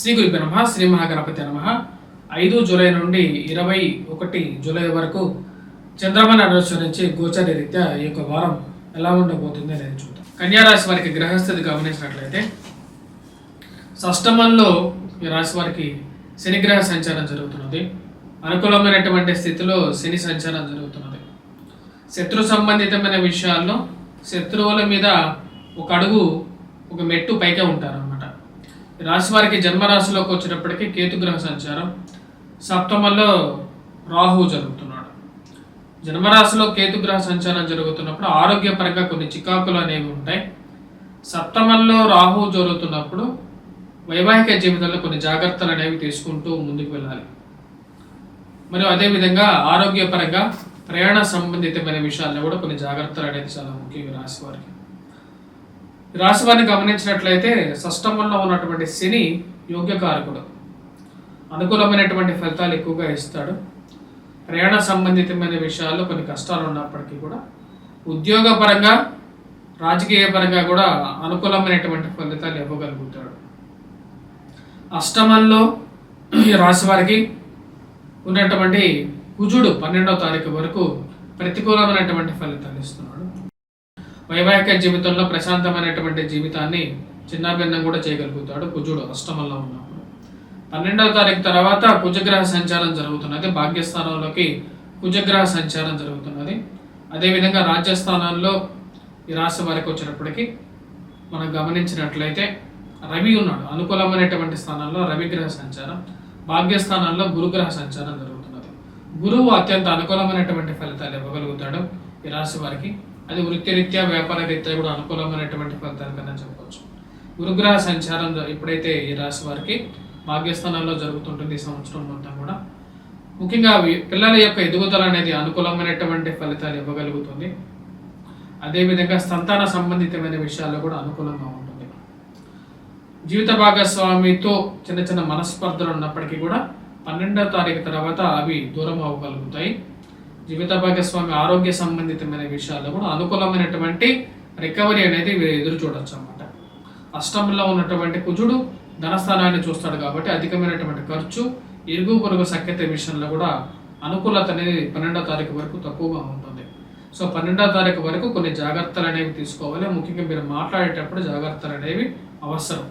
శ్రీ గురు నమ శ్రీ మహాగణపతి నమ. ఐదు జూలై నుండి ఇరవై ఒకటి జూలై వరకు చంద్రమణ అనుసరించి గోచర రీత్యా ఈ యొక్క వారం ఎలా ఉండబోతుంది అనేది చూద్దాం. కన్యా రాశి వారికి గ్రహస్థితి గమనించినట్లయితే షష్టమంలో ఈ రాశి వారికి శనిగ్రహ సంచారం జరుగుతున్నది. అనుకూలమైనటువంటి స్థితిలో శని సంచారం జరుగుతున్నది. శత్రు సంబంధితమైన విషయాల్లో శత్రువుల మీద ఒక అడుగు ఒక మెట్టు పైకే ఉంటారన్నమాట. రాశి వారికి జన్మరాశిలోకి వచ్చినప్పటికీ కేతుగ్రహ సంచారం. సప్తమంలో రాహు జరుగుతున్నాడు. జన్మరాశిలో కేతుగ్రహ సంచారం జరుగుతున్నప్పుడు ఆరోగ్యపరంగా కొన్ని చికాకులు అనేవి ఉంటాయి. సప్తమంలో రాహు జరుగుతున్నప్పుడు వైవాహిక జీవితంలో కొన్ని జాగ్రత్తలు అనేవి తీసుకుంటూ ముందుకు వెళ్ళాలి. మరియు అదేవిధంగా ఆరోగ్యపరంగా ప్రయాణ సంబంధితమైన విషయాల్లో కూడా కొన్ని జాగ్రత్తలు అనేది చాలా ముఖ్యం రాశి వారికి ఈ వారిని గమనించినట్లయితే షష్టమంలో ఉన్నటువంటి శని యోగ్యకారకుడు. అనుకూలమైనటువంటి ఫలితాలు ఎక్కువగా ఇస్తాడు. ప్రయాణ సంబంధితమైన విషయాల్లో కొన్ని కష్టాలు ఉన్నప్పటికీ కూడా ఉద్యోగపరంగా రాజకీయపరంగా కూడా అనుకూలమైనటువంటి ఫలితాలు ఇవ్వగలుగుతాడు. అష్టమంలో ఈ రాశి వారికి ఉన్నటువంటి కుజుడు పన్నెండవ తారీఖు వరకు ప్రతికూలమైనటువంటి ఫలితాలు ఇస్తున్నాడు. వైవాహిక జీవితంలో ప్రశాంతమైనటువంటి జీవితాన్ని చిన్నాభిన్నం కూడా చేయగలుగుతాడు కుజుడు అష్టమంలో ఉన్నప్పుడు. పన్నెండవ తారీఖు తర్వాత కుజగ్రహ సంచారం జరుగుతున్నది. భాగ్యస్థానంలోకి కుజగ్రహ సంచారం జరుగుతున్నది. అదేవిధంగా రాజ్యస్థానాల్లో ఈ రాశి వారికి వచ్చినప్పటికీ మనం గమనించినట్లయితే రవి ఉన్నాడు. అనుకూలమైనటువంటి స్థానంలో రవిగ్రహ సంచారం భాగ్యస్థానంలో గురుగ్రహ సంచారం జరుగుతున్నది. గురువు అత్యంత అనుకూలమైనటువంటి ఫలితాలు ఇవ్వగలుగుతాడు ఈ రాశి వారికి. అది వృత్తిరీత్యా వ్యాపార రీత్యా కూడా అనుకూలమైనటువంటి ఫలితాలు చెప్పవచ్చు గురుగ్రహ సంచారం ఎప్పుడైతే ఈ రాశి వారికి భాగ్యస్థానంలో జరుగుతుంటుంది ఈ సంవత్సరం మొత్తం కూడా ముఖ్యంగా పిల్లల యొక్క ఎదుగుదల అనేది అనుకూలమైనటువంటి ఫలితాలు ఇవ్వగలుగుతుంది. అదేవిధంగా సంతాన సంబంధితమైన విషయాల్లో కూడా అనుకూలంగా ఉంటుంది. జీవిత భాగస్వామితో చిన్న చిన్న మనస్పర్ధలు ఉన్నప్పటికీ కూడా పన్నెండవ తారీఖు తర్వాత అవి దూరం అవ్వగలుగుతాయి. జీవిత భాగస్వామి ఆరోగ్య సంబంధితమైన విషయాల్లో కూడా అనుకూలమైనటువంటి రికవరీ అనేది ఎదురు చూడొచ్చు అన్నమాట. అష్టంలో ఉన్నటువంటి కుజుడు ధనస్థానాన్ని చూస్తాడు కాబట్టి అధికమైనటువంటి ఖర్చు ఇరుగు పొరుగు సఖ్యత విషయంలో కూడా అనుకూలత అనేది పన్నెండో తారీఖు వరకు తక్కువగా ఉంటుంది. సో పన్నెండో తారీఖు వరకు కొన్ని జాగ్రత్తలు అనేవి తీసుకోవాలి. ముఖ్యంగా మీరు మాట్లాడేటప్పుడు జాగ్రత్తలు అనేవి అవసరం.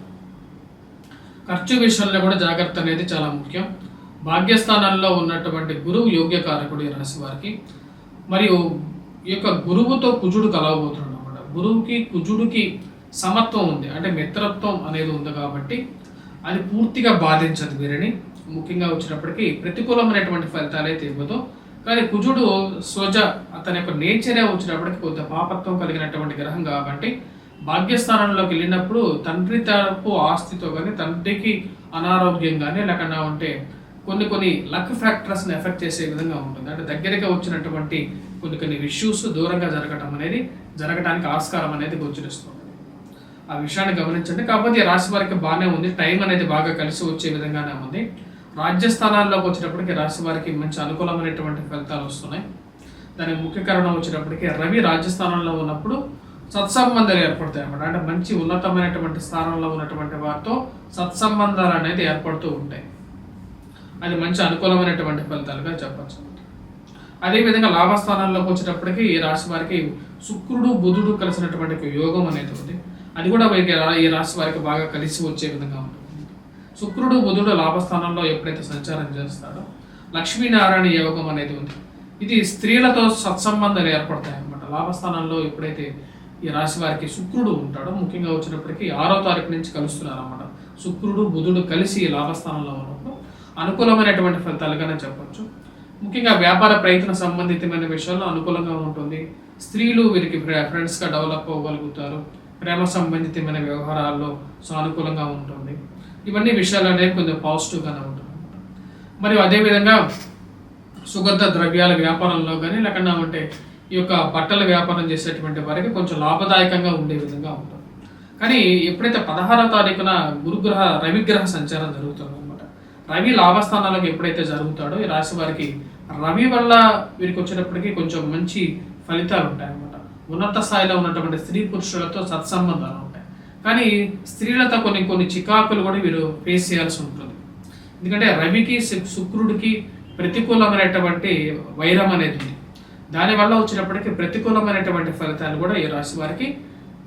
ఖర్చు విషయంలో కూడా జాగ్రత్త అనేది చాలా ముఖ్యం. భాగ్యస్థానంలో ఉన్నటువంటి గురువు యోగ్యకారకుడు రాశి వారికి మరియు ఈ యొక్క గురువుతో కుజుడు కలవబోతున్నాడు అనమాట గురువుకి కుజుడికి సమత్వం ఉంది అంటే మిత్రత్వం అనేది ఉంది కాబట్టి అది పూర్తిగా బాధించదు వీరిని. ముఖ్యంగా వచ్చినప్పటికీ ప్రతికూలమైనటువంటి ఫలితాలు అయితే ఇవ్వదు. కానీ కుజుడు స్వజ అతని యొక్క నేచరే వచ్చినప్పటికీ కొంత పాపత్వం కలిగినటువంటి గ్రహం కాబట్టి భాగ్యస్థానంలోకి వెళ్ళినప్పుడు తండ్రి తరపు ఆస్తితో కానీ తండ్రికి అనారోగ్యం కానీ లేకుండా ఉంటే కొన్ని కొన్ని లక్ ఫ్యాక్టర్స్ని ఎఫెక్ట్ చేసే విధంగా ఉంటుంది. అంటే దగ్గరగా వచ్చినటువంటి కొన్ని కొన్ని ఇష్యూస్ దూరంగా జరగటం అనేది జరగడానికి ఆస్కారం అనేది గోచరిస్తుంది. ఆ విషయాన్ని గమనించండి. కాకపోతే రాశి వారికి బాగానే ఉంది. టైం అనేది బాగా కలిసి వచ్చే విధంగానే ఉంది. రాజ్యస్థానాల్లోకి వచ్చినప్పటికీ రాశి వారికి మంచి అనుకూలమైనటువంటి ఫలితాలు వస్తున్నాయి. దానికి ముఖ్య కారణం వచ్చినప్పటికీ రవి రాజ్యస్థానంలో ఉన్నప్పుడు సత్సంబంధాలు ఏర్పడతాయి అన్నమాట. అంటే మంచి ఉన్నతమైనటువంటి స్థానంలో ఉన్నటువంటి వారితో సత్సంబంధాలు అనేది ఏర్పడుతూ ఉంటాయి. అది మంచి అనుకూలమైనటువంటి ఫలితాలుగా చెప్పచ్చు. అదేవిధంగా లాభస్థానాల్లోకి వచ్చేటప్పటికి ఈ రాశి వారికి శుక్రుడు బుధుడు కలిసినటువంటి యోగం అనేది ఉంది. అది కూడా వీరికి రా- ఈ రాశి వారికి బాగా కలిసి వచ్చే విధంగా ఉంటుంది. శుక్రుడు బుధుడు లాభస్థానంలో ఎప్పుడైతే సంచారం చేస్తాడో లక్ష్మీనారాయణ యోగం అనేది ఉంది. ఇది స్త్రీలతో సత్సంబంధాలు ఏర్పడతాయి అన్నమాట లాభస్థానంలో ఎప్పుడైతే ఈ రాశి వారికి శుక్రుడు ఉంటాడో ముఖ్యంగా వచ్చినప్పటికీ ఆరో తారీఖు నుంచి కలుస్తున్నారు అన్నమాట శుక్రుడు బుధుడు కలిసి లాభస్థానంలో ఉన్నప్పుడు అనుకూలమైనటువంటి ఫలితాలుగానే చెప్పొచ్చు. ముఖ్యంగా వ్యాపార ప్రయత్న సంబంధితమైన విషయాల్లో అనుకూలంగా ఉంటుంది. స్త్రీలు వీరికి ఫ్రెండ్స్గా డెవలప్ అవ్వగలుగుతారు. ప్రేమ సంబంధితమైన వ్యవహారాల్లో సానుకూలంగా ఉంటుంది. ఇవన్నీ విషయాలు అనేవి కొంచెం పాజిటివ్గానే ఉంటుంది. మరియు అదేవిధంగా సుగంధ ద్రవ్యాల వ్యాపారంలో కానీ లేకుండా ఉంటే ఈ యొక్క బట్టల వ్యాపారం చేసేటువంటి వారికి కొంచెం లాభదాయకంగా ఉండే విధంగా ఉంటుంది. కానీ ఎప్పుడైతే పదహారో తారీఖున గురుగ్రహ రవిగ్రహ సంచారం జరుగుతుందో రవి లాభస్థానాలకు ఎప్పుడైతే జరుగుతాడో ఈ రాశి వారికి రవి వల్ల వీరికి వచ్చేటప్పటికి కొంచెం మంచి ఫలితాలు ఉంటాయి అన్నమాట ఉన్నత స్థాయిలో ఉన్నటువంటి స్త్రీ పురుషులతో సత్సంబంధాలు ఉంటాయి. కానీ స్త్రీలతో కొన్ని కొన్ని చికాకులు కూడా వీరు ఫేస్ చేయాల్సి ఉంటుంది. ఎందుకంటే రవికి శుక్రుడికి ప్రతికూలమైనటువంటి వైరం అనేది ఉంది. దానివల్ల వచ్చినప్పటికీ ప్రతికూలమైనటువంటి ఫలితాలు కూడా ఈ రాశి వారికి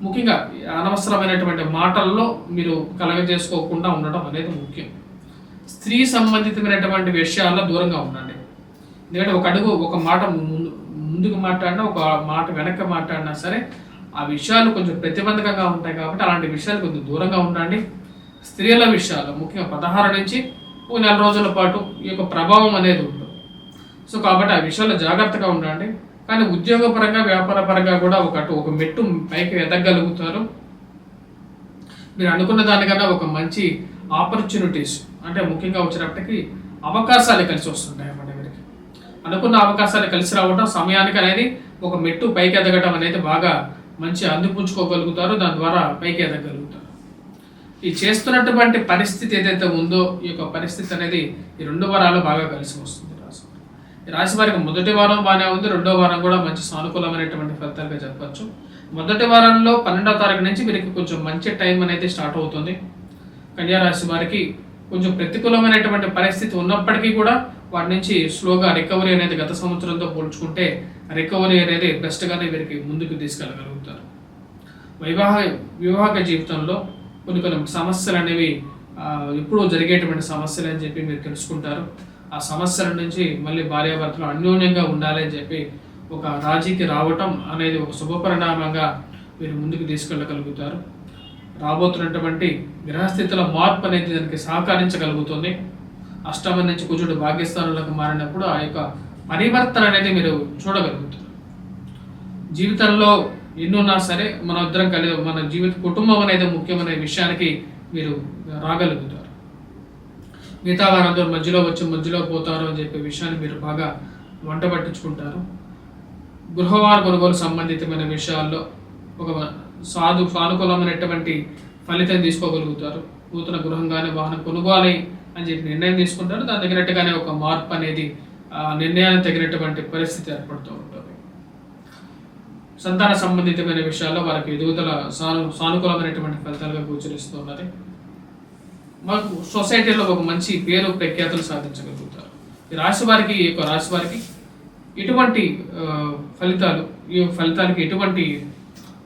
ముఖ్యంగా అనవసరమైనటువంటి మాటల్లో మీరు కలగజేసుకోకుండా ఉండడం అనేది ముఖ్యం. స్త్రీ సంబంధితమైనటువంటి విషయాల్లో దూరంగా ఉండండి. ఎందుకంటే ఒక అడుగు ఒక మాట ముందు ముందుకు మాట్లాడినా ఒక మాట వెనక మాట్లాడినా సరే ఆ విషయాలు కొంచెం ప్రతిబంధకంగా ఉంటాయి కాబట్టి అలాంటి విషయాలు కొంచెం దూరంగా ఉండండి. స్త్రీల విషయాలు ముఖ్యంగా పదహారు నుంచి ఒక నెల రోజుల పాటు ఈ యొక్క ప్రభావం అనేది ఉంటుంది సో కాబట్టి ఆ విషయాల్లో జాగ్రత్తగా ఉండండి. కానీ ఉద్యోగపరంగా వ్యాపారపరంగా కూడా ఒక ఒక మెట్టు పైకి ఎదగలుగుతారు మీరు అనుకున్న దానికన్నా ఒక మంచి ఆపర్చునిటీస్ అంటే ముఖ్యంగా వచ్చినప్పటికీ అవకాశాలు కలిసి వస్తుంటాయి అన్నమాట వీరికి. అనుకున్న అవకాశాలు కలిసి రావడం సమయానికి అనేది ఒక మెట్టు పైకి ఎదగడం అనేది బాగా మంచి అందిపుంచుకోగలుగుతారు దాని ద్వారా పైకి ఎదగలుగుతారు. ఈ చేస్తున్నటువంటి పరిస్థితి ఏదైతే ఉందో ఈ యొక్క పరిస్థితి అనేది ఈ రెండు వారాలు బాగా కలిసి వస్తుంది రాశి ఈ రాశి వారికి మొదటి వారం బాగానే ఉంది రెండో వారం కూడా మంచి సానుకూలమైనటువంటి ఫలితాలుగా చెప్పచ్చు. మొదటి వారంలో పన్నెండవ తారీఖు నుంచి వీరికి కొంచెం మంచి టైం అనేది స్టార్ట్ అవుతుంది. కన్యా రాశి వారికి కొంచెం ప్రతికూలమైనటువంటి పరిస్థితి ఉన్నప్పటికీ కూడా వాటి నుంచి స్లోగా రికవరీ అనేది గత సంవత్సరంతో పోల్చుకుంటే రికవరీ అనేది బెస్ట్గానే వీరికి ముందుకు తీసుకెళ్ళగలుగుతారు. వివాహ వివాహక జీవితంలో కొన్ని కొన్ని సమస్యలు అనేవి ఎప్పుడూ జరిగేటువంటి సమస్యలు అని చెప్పి మీరు తెలుసుకుంటారు. ఆ సమస్యల నుంచి మళ్ళీ భార్యాభర్తలు అన్యోన్యంగా ఉండాలి అని చెప్పి ఒక రాజీకి రావటం అనేది ఒక శుభపరిణామంగా మీరు ముందుకు తీసుకెళ్ళగలుగుతారు. రాబోతున్నటువంటి గ్రహస్థితుల మార్పు అనేది దానికి సహకరించగలుగుతుంది. అష్టమం నుంచి కుజుడు భాగ్యస్థానంలోకి మారినప్పుడు ఆ యొక్క పరివర్తన అనేది మీరు చూడగలుగుతారు. జీవితంలో ఎన్నున్నా సరే మన ఇద్దరం కలిగి మన జీవిత కుటుంబం అనేది ముఖ్యమనే విషయానికి మీరు రాగలుగుతారు. మిగతా వారందరూ మధ్యలో వచ్చి మధ్యలో పోతారు అని చెప్పే విషయాన్ని మీరు బాగా వంట పట్టించుకుంటారు. గృహవార కొనుగోలు సంబంధితమైన విషయాల్లో ఒక సాధు సానుకూలమైనటువంటి ఫలితం తీసుకోగలుగుతారు. నూతన గృహంగానే వాహనం కొనుగోలి అని చెప్పి నిర్ణయం తీసుకుంటారు. దాని తగినట్టుగానే ఒక మార్పు అనేది ఆ నిర్ణయానికి తగినటువంటి పరిస్థితి ఏర్పడుతూ ఉంటుంది. సంతాన సంబంధితమైన విషయాల్లో వారికి ఎదుగుదల సాను సానుకూలమైనటువంటి ఫలితాలుగా గోచరిస్తూ ఉన్నది. మాకు సొసైటీలో ఒక మంచి పేరు ప్రఖ్యాతులు సాధించగలుగుతారు. ఈ రాశి వారికి ఈ యొక్క రాశి వారికి ఎటువంటి ఫలితాలు ఈ ఫలితాలకి ఎటువంటి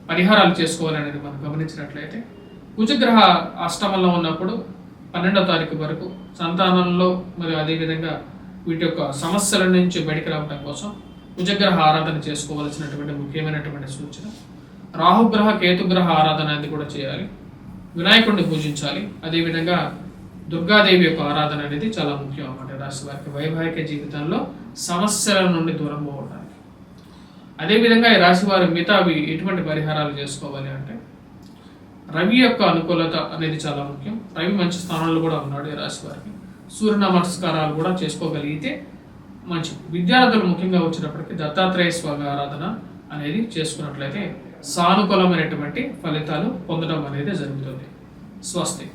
పరిహారాలు చేసుకోవాలనేది మనం గమనించినట్లయితే కుజగ్రహ అష్టమంలో ఉన్నప్పుడు పన్నెండవ తారీఖు వరకు సంతానంలో మరియు అదేవిధంగా వీటి యొక్క సమస్యల నుంచి బయటికి రావడం కోసం కుజగ్రహ ఆరాధన చేసుకోవాల్సినటువంటి ముఖ్యమైనటువంటి సూచన. రాహుగ్రహ కేతుగ్రహ ఆరాధన అనేది కూడా చేయాలి. వినాయకుడిని పూజించాలి. అదేవిధంగా దుర్గాదేవి యొక్క ఆరాధన అనేది చాలా ముఖ్యం అన్నమాట రాశి వారికి. వైవాహిక జీవితంలో సమస్యల నుండి దూరం పోవడానికి అదేవిధంగా ఈ రాశి వారి మిగతావి ఎటువంటి పరిహారాలు చేసుకోవాలి అంటే రవి యొక్క అనుకూలత అనేది చాలా ముఖ్యం. రవి మంచి స్థానంలో కూడా ఉన్నాడు ఈ రాశి వారికి సూర్య నమస్కారాలు కూడా చేసుకోగలిగితే మంచి. విద్యార్థులు ముఖ్యంగా వచ్చినప్పటికీ దత్తాత్రేయ స్వామి ఆరాధన అనేది చేసుకున్నట్లయితే సానుకూలమైనటువంటి ఫలితాలు పొందడం అనేది జరుగుతుంది. స్వస్తి.